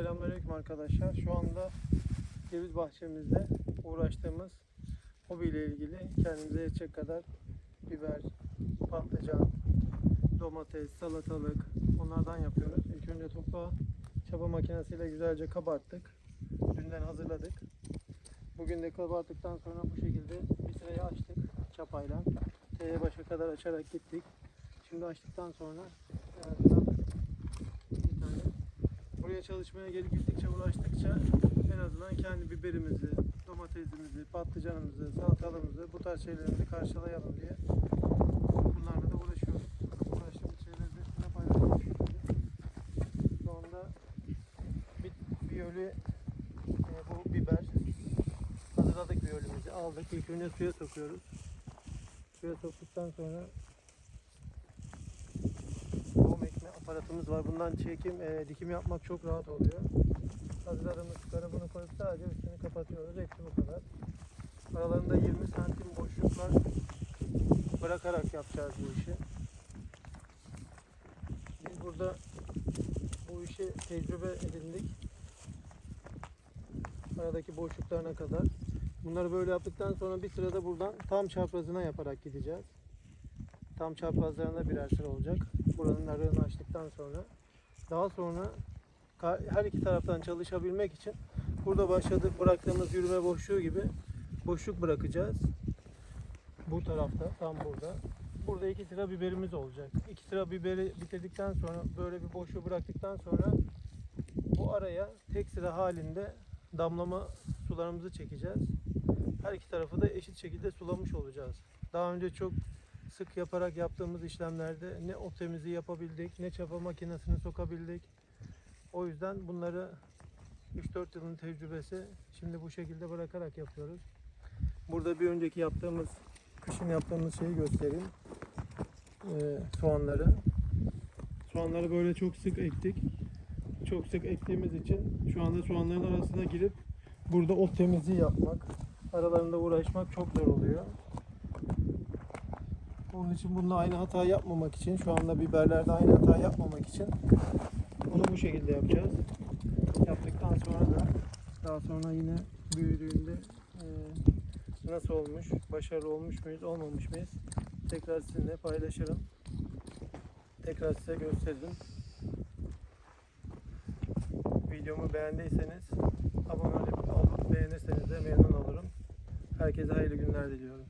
Selamünaleyküm arkadaşlar. Şu anda ceviz bahçemizde uğraştığımız hobiyle ilgili kendimize yetecek kadar biber, patlıcan, domates, salatalık onlardan yapıyoruz. İlk önce toprağı çapa makinesiyle güzelce kabarttık. Dünden hazırladık. Bugün de kabarttıktan sonra bu şekilde bir açtık çapayla. T'ye başa kadar açarak gittik. Şimdi açtıktan sonra en azından bir tane buraya çalışmaya gelip gittikçe uğraştıkça en azından kendi biberimizi, domatesimizi, patlıcanımızı, salatalığımızı bu tarz şeylerimizi karşılayalım diye bunlarla da uğraşıyoruz. Uğraştığımız şeyleri de sizinle paylaşmak. Şu bir, bir ölü e, bu biber hazırladık bir ölümüzü aldık. İlk önce suya sokuyoruz. Suya soktuktan sonra aparatımız var. Bundan çekim, e, dikim yapmak çok rahat oluyor. Hazırladığımız sulara bunu koyup sadece üstünü kapatıyoruz. Hepsi bu kadar. Aralarında 20 santim boşluklar bırakarak yapacağız bu işi. Biz burada bu işi tecrübe edindik. Aradaki boşluklarına kadar. Bunları böyle yaptıktan sonra bir sırada buradan tam çaprazına yaparak gideceğiz. Tam çaprazlarında birer sıra olacak. Buranın aralığını açtıktan sonra. Daha sonra her iki taraftan çalışabilmek için burada başladık bıraktığımız yürüme boşluğu gibi boşluk bırakacağız. Bu tarafta tam burada. Burada iki sıra biberimiz olacak. İki sıra biberi bitirdikten sonra böyle bir boşluğu bıraktıktan sonra bu araya tek sıra halinde damlama sularımızı çekeceğiz. Her iki tarafı da eşit şekilde sulamış olacağız. Daha önce çok sık yaparak yaptığımız işlemlerde ne o temizliği yapabildik, ne çapa makinesini sokabildik. O yüzden bunları 3-4 yılın tecrübesi şimdi bu şekilde bırakarak yapıyoruz. Burada bir önceki yaptığımız, kışın yaptığımız şeyi göstereyim. Ee, soğanları. Soğanları böyle çok sık ektik. Çok sık ektiğimiz için şu anda soğanların arasına girip burada ot temizliği yapmak, aralarında uğraşmak çok zor oluyor. Onun için bununla aynı hata yapmamak için, şu anda biberlerde aynı hata yapmamak için bunu bu şekilde yapacağız. Yaptıktan sonra da daha sonra yine büyüdüğünde e, nasıl olmuş, başarılı olmuş muyuz, olmamış mıyız tekrar sizinle paylaşırım. Tekrar size gösteririm. Videomu beğendiyseniz abone olup beğenirseniz de memnun olurum. Herkese hayırlı günler diliyorum.